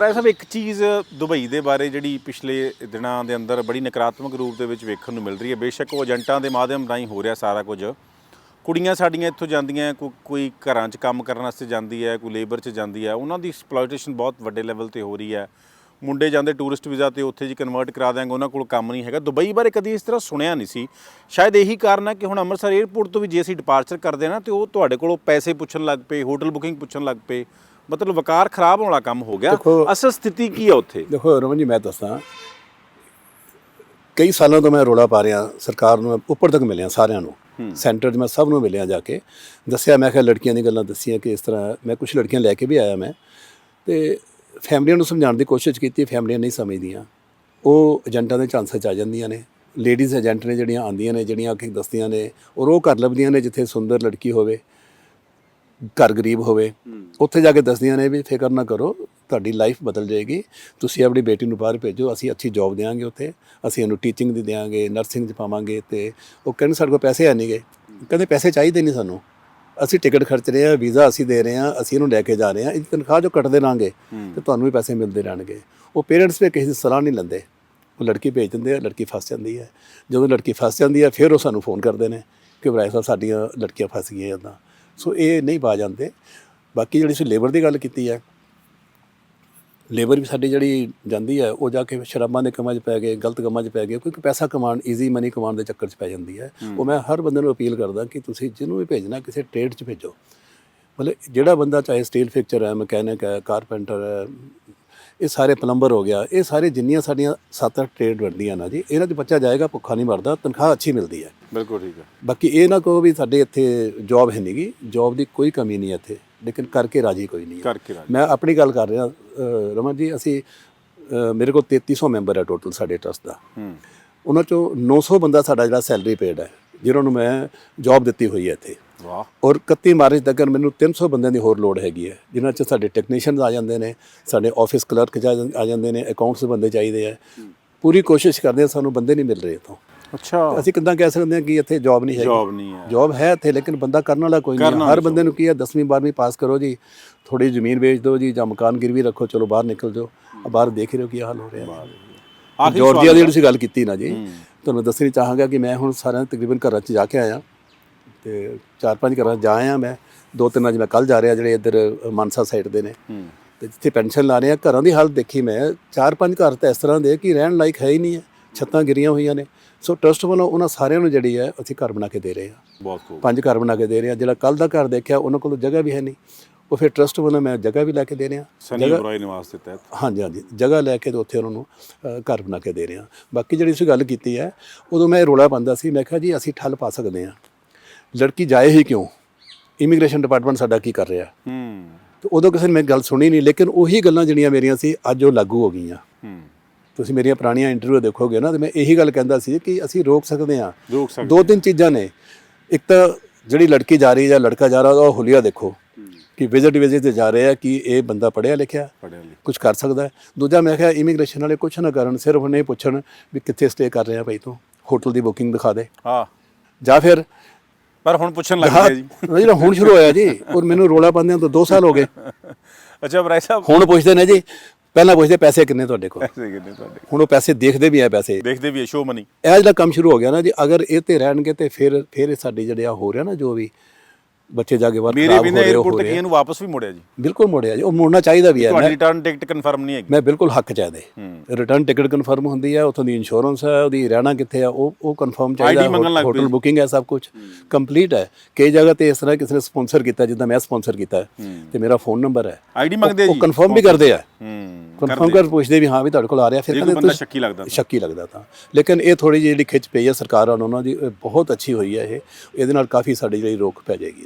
ਰਾਏ ਸਾਹਿਬ, ਇੱਕ ਚੀਜ਼ ਦੁਬਈ ਦੇ ਬਾਰੇ ਜਿਹੜੀ ਪਿਛਲੇ ਦਿਨਾਂ ਦੇ ਅੰਦਰ ਬੜੀ ਨਕਾਰਾਤਮਕ ਰੂਪ ਦੇ ਵਿੱਚ ਵੇਖਣ ਨੂੰ ਮਿਲ ਰਹੀ ਹੈ। ਬੇਸ਼ੱਕ ਉਹ ਏਜੰਟਾਂ ਦੇ ਮਾਧਿਅਮ ਰਾਹੀਂ ਹੋ ਰਿਹਾ ਸਾਰਾ ਕੁਝ। ਕੁੜੀਆਂ ਸਾਡੀਆਂ ਇੱਥੋਂ ਜਾਂਦੀਆਂ, ਕੋ- ਕੋਈ ਘਰਾਂ 'ਚ ਕੰਮ ਕਰਨ ਵਾਸਤੇ ਜਾਂਦੀ ਹੈ, ਕੋਈ ਲੇਬਰ 'ਚ ਜਾਂਦੀ ਹੈ, ਉਹਨਾਂ ਦੀ ਐਕਸਪਲੋਇਟੇਸ਼ਨ ਬਹੁਤ ਵੱਡੇ ਲੈਵਲ ਤੇ ਹੋ ਰਹੀ ਹੈ। ਮੁੰਡੇ ਜਾਂਦੇ ਟੂਰਿਸਟ ਵੀਜ਼ਾ ਤੇ ਉੱਥੇ ਜੀ ਕਨਵਰਟ ਕਰਾ ਦਿਆਂਗੇ, ਉਹਨਾਂ ਕੋਲ ਕੰਮ ਨਹੀਂ ਹੈਗਾ। ਦੁਬਈ ਬਾਰੇ ਕਦੀ ਇਸ ਤਰ੍ਹਾਂ ਸੁਣਿਆ ਨਹੀਂ ਸੀ। ਸ਼ਾਇਦ ਇਹੀ ਕਾਰਨ ਹੈ ਕਿ ਹੁਣ ਅੰਮ੍ਰਿਤਸਰ 에ਅਰਪੋਰਟ ਤੋਂ ਵੀ ਜੇ ਅਸੀਂ ਡਿਪਾਰਚਰ ਕਰਦੇ ਹਾਂ ਨਾ, ਤੇ ਉਹ ਤੁਹਾਡੇ ਕੋਲੋਂ ਪੈਸੇ ਪੁੱਛਣ ਲੱਗ ਪਏ ਹੋਟਲ ਬੁਕਿੰਗ ਪੁੱਛਣ ਲੱਗ ਪਏ। ਮਤਲਬ ਵਕਾਰ ਖਰਾਬ ਹੋਣ ਵਾਲਾ ਕੰਮ ਹੋ ਗਿਆ। ਦੇਖੋ- ਅਸਲ ਸਥਿਤੀ ਕੀ ਹੈ ਉੱਥੇ? ਦੇਖੋ ਰਮਨ ਜੀ ਮੈਂ ਦੱਸਾਂ। ਕਈ ਸਾਲਾਂ ਤੋਂ ਮੈਂ ਰੋਲਾ ਪਾ ਰਿਹਾ ਸਰਕਾਰ ਨੂੰ ਮੈਂ ਉੱਪਰ ਤੱਕ ਮਿਲਿਆ ਸਾਰਿਆਂ ਨੂੰ। ਸੈਂਟਰ 'ਚ ਮੈਂ ਸਭ ਨੂੰ ਮਿਲਿਆ ਜਾ ਕੇ। ਦੱਸਿਆ ਮੈਂ ਕਿਹਾ ਲੜਕੀਆਂ ਦੀ ਗੱਲਾਂ ਦੱਸੀਆਂ ਕਿ ਇਸ ਤਰ੍ਹਾਂ ਮੈਂ ਕੁਝ ਲੜਕੀਆਂ ਲੈ ਕੇ ਵੀ ਆਇਆ ਮੈਂ। ਤੇ ਫੈਮਲੀਆਂ ਨੂੰ ਸਮਝਾਉਣ ਦੀ ਕੋਸ਼ਿਸ਼ ਕੀਤੀ ਫੈਮਲੀਆਂ ਨਹੀਂ ਸਮਝਦੀਆਂ। ਉਹ ਏਜੰਟਾਂ ਦੇ ਝਾਂਸੇ 'ਚ ਆ ਜਾਂਦੀਆਂ ਨੇ। ਲੇਡੀਜ਼ ਏਜੰਟ ਨੇ ਜਿਹੜੀਆਂ ਆਉਂਦੀਆਂ ਨੇ ਜਿਹੜੀਆਂ ਆ ਕੇ ਦੱਸਦੀਆਂ ਨੇ ਔਰ ਉਹ ਘਰ ਲੱਭਦੀਆਂ ਨੇ ਜਿੱਥੇ ਸੁੰਦਰ ਲੜਕੀ ਹੋਵੇ। ਘਰ ਗਰੀਬ ਹੋਵੇ ਉੱਥੇ ਜਾ ਕੇ ਦੱਸਦੀਆਂ ਨੇ ਵੀ ਫਿਕਰ ਨਾ ਕਰੋ ਤੁਹਾਡੀ ਲਾਈਫ ਬਦਲ ਜਾਏਗੀ। ਤੁਸੀਂ ਆਪਣੀ ਬੇਟੀ ਨੂੰ ਬਾਹਰ ਭੇਜੋ ਅਸੀਂ ਅੱਛੀ ਜੌਬ ਦੇਵਾਂਗੇ ਉੱਥੇ। ਅਸੀਂ ਇਹਨੂੰ ਟੀਚਿੰਗ ਦੀ ਦੇਵਾਂਗੇ ਨਰਸਿੰਗ 'ਚ ਪਾਵਾਂਗੇ ਤੇ ਉਹ ਕਹਿੰਦੇ ਸਾਡੇ ਕੋਲ ਪੈਸੇ ਹੈ ਨਹੀਂਗੇ ਕਹਿੰਦੇ ਪੈਸੇ ਚਾਹੀਦੇ ਨਹੀਂ ਸਾਨੂੰ। ਅਸੀਂ ਟਿਕਟ ਖਰਚ ਰਹੇ ਹਾਂ ਵੀਜ਼ਾ ਅਸੀਂ ਦੇ ਰਹੇ ਹਾਂ ਅਸੀਂ ਇਹਨੂੰ ਲੈ ਕੇ ਜਾ ਰਹੇ ਹਾਂ। ਇਹ ਤਨਖਾਹ ਜੋ ਕੱਟਦੇ ਰਾਂਗੇ ਤੇ ਤੁਹਾਨੂੰ ਵੀ ਪੈਸੇ ਮਿਲਦੇ ਰਹਿਣਗੇ। ਉਹ ਪੇਰੈਂਟਸ ਵੀ ਕਿਸੇ ਦੀ ਸਲਾਹ ਨਹੀਂ ਲੈਂਦੇ। ਉਹ ਲੜਕੀ ਭੇਜ ਦਿੰਦੇ ਆ ਲੜਕੀ ਫਸ ਜਾਂਦੀ ਹੈ। ਜਦੋਂ ਲੜਕੀ ਫਸ ਜਾਂਦੀ ਹੈ ਫਿਰ ਉਹ ਸਾਨੂੰ ਫੋਨ ਕਰਦੇ ਨੇ ਕਿ ਬਰਾਏ ਸਾਹਿਬ ਸਾਡੀਆਂ ਲੜਕੀਆਂ ਫਸ ਗਈਆਂ ਇੱਦਾਂ ਸੋ ਇਹ ਨਹੀਂ ਪਾ ਜਾਂਦੇ। ਬਾਕੀ ਜਿਹੜੀ ਸੀ ਲੇਬਰ ਦੀ ਗੱਲ ਕੀਤੀ ਹੈ ਲੇਬਰ ਵੀ ਸਾਡੀ ਜਿਹੜੀ ਜਾਂਦੀ ਹੈ ਉਹ ਜਾ ਕੇ ਸ਼ਰਾਬਾਂ ਦੇ ਕੰਮਾਂ 'ਚ ਪੈ ਗਏ ਗਲਤ ਕੰਮਾਂ 'ਚ ਪੈ ਗਏ ਕਿਉਂਕਿ ਪੈਸਾ ਕਮਾਉਣ ਈਜ਼ੀ ਮਨੀ ਕਮਾਉਣ ਦੇ ਚੱਕਰ 'ਚ ਪੈ ਜਾਂਦੀ ਹੈ। ਉਹ ਮੈਂ ਹਰ ਬੰਦੇ ਨੂੰ ਅਪੀਲ ਕਰਦਾ ਕਿ ਤੁਸੀਂ ਜਿਹਨੂੰ ਵੀ ਭੇਜਣਾ ਕਿਸੇ ਟ੍ਰੇਡ 'ਚ ਭੇਜੋ। ਮਤਲਬ ਜਿਹੜਾ ਬੰਦਾ ਚਾਹੇ ਸਟੀਲ ਫਿਕਚਰ ਹੈ ਮਕੈਨਿਕ ਹੈ ਕਾਰਪੈਂਟਰ ਹੈ ਇਹ ਸਾਰੇ ਪਲੰਬਰ ਹੋ ਗਿਆ। ਇਹ ਸਾਰੇ ਜਿੰਨੀਆਂ ਸਾਡੀਆਂ ਸੱਤ ਅੱਠ ਟ੍ਰੇਡ ਬਣਦੀਆਂ ਨਾ ਜੀ ਇਹਨਾਂ 'ਚ ਬੱਚਾ ਜਾਏਗਾ ਭੁੱਖਾ ਨਹੀਂ ਮਰਦਾ ਤਨਖਾਹ ਅੱਛੀ ਮਿਲਦੀ ਹੈ। ਬਿਲਕੁਲ ਠੀਕ ਹੈ। ਬਾਕੀ ਇਹ ਨਾ ਕਹੋ ਵੀ ਸਾਡੇ ਇੱਥੇ ਜੌਬ ਹੈ ਨਹੀਂਗੀ ਜੌਬ ਦੀ ਕੋਈ ਕਮੀ ਨਹੀਂ ਇੱਥੇ ਲੇਕਿਨ ਕਰਕੇ ਰਾਜੀ ਕੋਈ ਨਹੀਂ ਕਰਕੇ ਰਾਜ। ਮੈਂ ਆਪਣੀ ਗੱਲ ਕਰ ਰਿਹਾ ਰਮਨ ਜੀ ਅਸੀਂ ਮੇਰੇ ਕੋਲ 3300 ਮੈਂਬਰ ਹੈ ਟੋਟਲ ਸਾਡੇ ਟਰਸਟ ਦਾ। ਹੂੰ। ਉਹਨਾਂ ਚੋਂ 900 ਬੰਦਾ ਸਾਡਾ ਜਿਹੜਾ ਸੈਲਰੀ ਪੇਡ ਹੈ ਜਿਨ੍ਹਾਂ ਨੂੰ ਮੈਂ ਜੌਬ ਦਿੱਤੀ ਹੋਈ ਹੈ ਇੱਥੇ। ਵਾਹ। ਔਰ 31 ਮਾਰਚ ਤੱਕ ਮੈਨੂੰ 300 ਬੰਦਿਆਂ ਦੀ ਹੋਰ ਲੋੜ ਹੈਗੀ ਹੈ ਜਿਨ੍ਹਾਂ 'ਚ ਸਾਡੇ ਟੈਕਨੀਸ਼ੀਅਨਸ ਆ ਜਾਂਦੇ ਨੇ ਸਾਡੇ ਆਫਿਸ ਕਲਰਕ ਆ ਜਾਂਦੇ ਨੇ ਅਕਾਊਂਟਸ ਬੰਦੇ ਚਾਹੀਦੇ ਆ। ਪੂਰੀ ਕੋਸ਼ਿਸ਼ ਕਰਦੇ ਆ ਸਾਨੂੰ ਬੰਦੇ ਨਹੀਂ ਮਿਲ ਰਹੇ ਇੱਥੋਂ। ਅੱਛਾ। ਅਸੀਂ ਕਿੱਦਾਂ ਕਹਿ ਸਕਦੇ ਹਾਂ ਕਿ ਇੱਥੇ ਜੌਬ ਨਹੀਂ ਹੈਗੀ। ਜੌਬ ਨਹੀਂ ਹੈ। ਜੌਬ ਹੈ ਇੱਥੇ ਲੇਕਿਨ ਬੰਦਾ ਕਰਨ ਵਾਲਾ ਕੋਈ ਨਹੀਂ ਹੈ। ਹਰ ਬੰਦੇ ਨੂੰ ਕੀ ਹੈ 10ਵੀਂ 12ਵੀਂ ਪਾਸ ਕਰੋ ਜੀ। ਥੋੜੀ ਜ਼ਮੀਨ ਵੇਚ ਦਿਓ ਜੀ ਜਾਂ ਮਕਾਨ ਗਿਰਵੀ ਰੱਖੋ ਚਲੋ ਬਾਹਰ ਨਿਕਲ ਜਾਓ। ਆ ਬਾਹਰ ਦੇਖ ਹੀ ਰਹੇ ਹੋ ਕੀ ਹਾਲ ਹੋ ਰਿਹਾ। ਹੈ ਆਖਰੀ ਜਾਰਜੀਆ ਦੀ ਤੁਸੀਂ ਗੱਲ ਕੀਤੀ ਨਾ ਜੀ। ਤੁਹਾਨੂੰ ਦੱਸਣੀ ਚਾਹਾਂਗਾ ਕਿ ਮੈਂ ਹੁਣ ਸਾਰਿਆਂ ਤਕਰੀਬਨ ਘਰਾਂ 'ਚ ਜਾ ਕੇ ਆਇਆ। ਤੇ ਚਾਰ ਪੰਜ ਘਰਾਂ ਜਾ ਆਇਆ ਮੈਂ। ਦੋ ਤਿੰਨ ਅੱਜ ਮੈਂ ਕੱਲ ਜਾ ਰਿਹਾ ਜਿਹੜੇ ਇੱਧਰ ਮਾਨਸਾ ਸਾਈਡ ਦੇ ਨੇ। ਤੇ ਜਿੱਥੇ ਪੈਨਸ਼ਨ ਲਾ ਰਹੇ ਆ ਘਰਾਂ ਦੀ ਹਾਲਤ ਦੇਖੀ ਮੈਂ ਚਾਰ ਪੰਜ ਘਰ ਤਾਂ ਇਸ ਤਰ੍ਹਾਂ ਦੇ ਕਿ ਰਹਿਣ ਲਾਇਕ ਹੈ ਹੀ ਨਹੀਂ ਹੈ। ਛੱਤਾਂ ਗਿਰੀਆਂ ਹੋਈਆਂ ਨੇ। ਸੋ ਟਰਸਟ ਵੱਲੋਂ ਉਹਨਾਂ ਸਾਰਿਆਂ ਨੂੰ ਜਿਹੜੀ ਹੈ ਅਸੀਂ ਘਰ ਬਣਾ ਕੇ ਦੇ ਰਹੇ ਹਾਂ। ਬਹੁਤ ਖੂਬ ਪੰਜ ਘਰ ਬਣਾ ਕੇ ਦੇ ਰਹੇ ਹਾਂ। ਜਿਹੜਾ ਕੱਲ ਦਾ ਘਰ ਦੇਖਿਆ ਉਹਨਾਂ ਕੋਲ ਜਗ੍ਹਾ ਵੀ ਹੈ ਨਹੀਂ। ਉਹ ਫਿਰ ਟਰਸਟ ਵੱਲੋਂ ਮੈਂ ਜਗ੍ਹਾ ਵੀ ਲੈ ਕੇ ਦੇ ਰਿਹਾ। ਸਨੀ ਬੁਰਾਈ ਨਿਵਾਸ ਦੇ ਤਹਿਤ। ਹਾਂਜੀ ਹਾਂਜੀ। ਜਗ੍ਹਾ ਲੈ ਕੇ ਤੇ ਉੱਥੇ ਉਹਨਾਂ ਨੂੰ ਘਰ ਬਣਾ ਕੇ ਦੇ ਰਹੇ ਬਾਕੀ ਜਿਹੜੀ ਅਸੀਂ ਗੱਲ ਕੀਤੀ ਹੈ ਉਦੋਂ ਮੈਂ ਰੋਲਾ ਪਾਉਂਦਾ ਸੀ। ਮੈਂ ਕਿਹਾ ਜੀ ਅਸੀਂ ਠੱਲ ਪਾ ਸਕਦੇ ਹਾਂ। ਲੜਕੀ ਜਾਏ ਹੀ ਕਿਉਂ? ਇਮੀਗ੍ਰੇਸ਼ਨ ਡਿਪਾਰਟਮੈਂਟ ਸਾਡਾ ਕੀ ਕਰ ਰਿਹਾ? ਹੂੰ। ਤੇ ਉਦੋਂ ਕਿਸੇ ਨੇ ਮੇਰੀ ਗੱਲ ਸੁਣੀ ਨਹੀਂ ਲੇਕਿਨ ਉਹੀ ਗੱਲਾਂ ਜਿਹੜੀਆਂ ਮੇਰੀਆਂ ਸੀ ਅੱਜ ਉਹ ਲਾਗੂ ਹੋ ਗਈਆਂ। ਹੂੰ। ਤੁਸੀਂ ਮੇਰੀਆਂ ਪੁਰਾਣੀਆਂ ਇੰਟਰਵਿਊ ਦੇਖੋਗੇ ਨਾ ਤੇ ਮੈਂ ਇਹੀ ਗੱਲ ਕਹਿੰਦਾ ਸੀ ਕਿ ਅਸੀਂ ਰੋਕ ਸਕਦੇ ਹਾਂ। ਰੋਕ ਸਕਦੇ ਦੋ ਤਿੰਨ ਚੀਜ਼ਾਂ ਨੇ। ਇੱਕ ਤਾਂ ਜਿਹੜੀ ਲੜਕੀ ਜਾ ਰਹੀ ਹੈ ਜਾਂ ਲੜਕਾ ਜਾ ਰਿਹਾ ਉਹਦਾ ਹੁਲੀਆ ਦੇਖੋ। ਕਿ ਵਿਜ਼ਿਟ ਵਿਜ਼ਿਟ ਤੇ ਜਾ ਰਹੇ ਕਿ ਇਹ ਬੰਦਾ ਲਿਖਿਆ ਪੜਿਆ ਲਿਖ ਕੁਝ ਕਰ ਸਕਦਾ ਹੈ। ਦੂਜਾ ਮੈਂ ਕਿਹਾ ਇਮੀਗ੍ਰੇਸ਼ਨ ਵਾਲੇ ਕੁਛ ਨਾ ਕਰਨ ਸਿਰਫ ਉਹਨੇ ਪੁੱਛਣ ਵੀ ਕਿੱਥੇ ਸਟੇ ਕਰ ਰਿਹਾ ਭਾਈ ਤੂੰ? ਹੋਟਲ ਦੀ ਬੁਕਿੰਗ ਦਿਖਾ ਦੇ। ਹਾਂ। ਜਾਂ ਫਿਰ ਪਰ ਹੁਣ ਪੁੱਛਣ ਲੱਗ ਗਿਆ ਜੀ। ਜਿਹੜਾ ਹੁਣ ਸ਼ੁਰੂ ਹੋਇਆ ਜੀ ਔਰ ਮੈਨੂੰ ਰੋਲਾ ਪਾਉਂਦਿਆਂ ਤੋਂ 2 ਸਾਲ ਹੋ ਗਏ। ਅੱਛਾ ਬਰਾਈ ਸਾਹਿਬ। ਹੁਣ ਪੁੱਛਦੇ ਨੇ ਜੀ ਪਹਿਲਾਂ ਪੁੱਛਦੇ ਪੈਸੇ ਕਿੰਨੇ ਤੁਹਾਡੇ ਕੋਲ? ਪੈਸੇ ਕਿੰਨੇ ਤੁਹਾਡੇ ਹੁਣ ਉਹ ਪੈਸੇ ਦੇਖਦੇ ਵੀ ਆ ਪੈਸੇ। ਦੇਖਦੇ ਵੀ ਸ਼ੋ ਮਨੀ ਇਹ ਜਿਹੜਾ ਕੰਮ ਸ਼ੁਰੂ ਹੋ ਗਿਆ ਨਾ ਜੀ ਅਗਰ ਇਹ ਤੇ ਰਹਿਣਗੇ ਤੇ ਫਿਰ ਫਿਰ ਸਾਡੀ ਜਿਹੜੇ ਆ ਹੋ ਰਿਹਾ ਨਾ ਜੋ ਵੀ ਬੱਚੇ ਜਾ ਕੇ ਬਾਹਰ ਮੇਰੇ ਖਰਾਬ ਵੀ ਨੇ ਰਹੇ ਹੋ 에어ਪੋਰਟ ਤੇ ਰਹੇ ਇਹਨੂੰ ਵਾਪਸ ਵੀ ਮੁੜਿਆ ਜੀ? ਬਿਲਕੁਲ ਮੋੜਿਆ ਜੀ ਉਹ ਮੋੜਨਾ ਚਾਹੀਦਾ ਵੀ ਹੈ। ਤੁਹਾਡੀ ਮੈਂ ਰਿਟਰਨ ਟਿਕਟ ਕਨਫਰਮ ਨਹੀਂ ਹੈਗੀ। ਮੈਂ ਬਿਲਕੁਲ ਹੱਕ ਚਾਹਦੇ ਰਿਟਰਨ ਟਿਕਟ ਕਨਫਰਮ ਹੁੰਦੀ ਹੈ ਉਥੋਂ ਦੀ ਇੰਸ਼ੋਰੈਂਸ ਹੈ ਉਹਦੀ ਰਹਿਣਾ ਕਿੱਥੇ ਆ ਉਹ ਉਹ ਕਨਫਰਮ ਚਾਹੀਦਾ ਮੰਗਣ ਲੱਗ ਹੋਟਲ ਬੁਕਿੰਗ ਹੈ ਸਭ ਕੁਝ ਕੰਪਲੀਟ ਹੈ ਕਈ ਜਗ੍ਹਾ ਤੇ ਇਸ ਤਰ੍ਹਾਂ ਕਿਸੇ ਨੇ ਸਪਾਂਸਰ ਕੀਤਾ ਜਿੱਦਾਂ ਮੈਂ ਸਪਾਂਸਰ ਕੀਤਾ। ਤੇ ਮੇਰਾ ਫੋਨ ਨੰਬਰ ਹੈ ਆਈਡੀ ਮੰਗਦੇ ਉਹ ਜੀ। ਕਨਫਰਮ ਵੀ ਕਰਦੇ ਆ। ਹੂੰ। ਕਨਫਰਮ ਕਰ ਪੁੱਛਦੇ ਵੀ ਹਾਂ ਵੀ ਤੁਹਾਡੇ ਕੋਲ ਆ ਰਿਹਾ। ਫਿਰ ਜੇ ਕੋਈ ਕਹਿੰਦੇ ਬੰਦਾ ਤੁਸੀਂ- ਸ਼ੱਕੀ ਲੱਗਦਾ ਤਾਂ। ਸ਼ੱਕੀ ਲੱਗਦਾ ਤਾਂ। ਲੇਕਿਨ ਇਹ ਥੋੜੀ ਜਿਹੀ ਜਿਹੜੀ ਖਿੱਚ ਪਈ ਹੈ ਸਰਕਾਰਾਂ ਨੂੰ ਉਹਨਾਂ ਦੀ ਇਹ ਬਹੁਤ ਅੱਛੀ ਹੋਈ ਹੈ ਇਹ। ਇਹਦੇ ਨਾਲ ਕਾਫੀ ਸਾਡੀ ਜਿਹੜੀ ਰੋਕ ਪੈ ਜਾਏਗੀ।